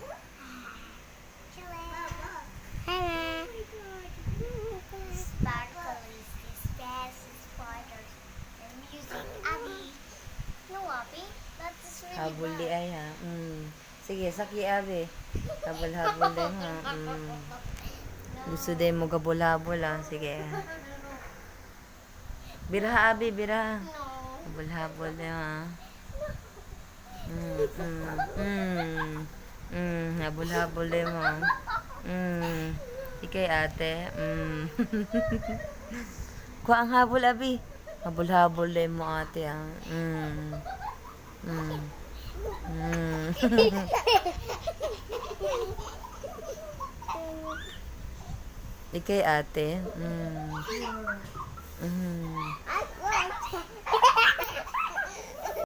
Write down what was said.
Hello. Sparkles, fast spiders. And music, Abby. No, Abby. That's really Habol di ay ha. Mm. Sige, saki abi. Habol-habol din ha. Mm. Gusto din mo gabol-habol ha. Sige. Bira abi, bira. No. Habol-habol din ha. Mm, mm, mm. Habol-habol din mo. Mm. Ikay ate. Mm. Kuha ang habol abi. Habol-habol din mo ate ha. Mm. Mm. Mm. Ikay ate. Mm. Mm.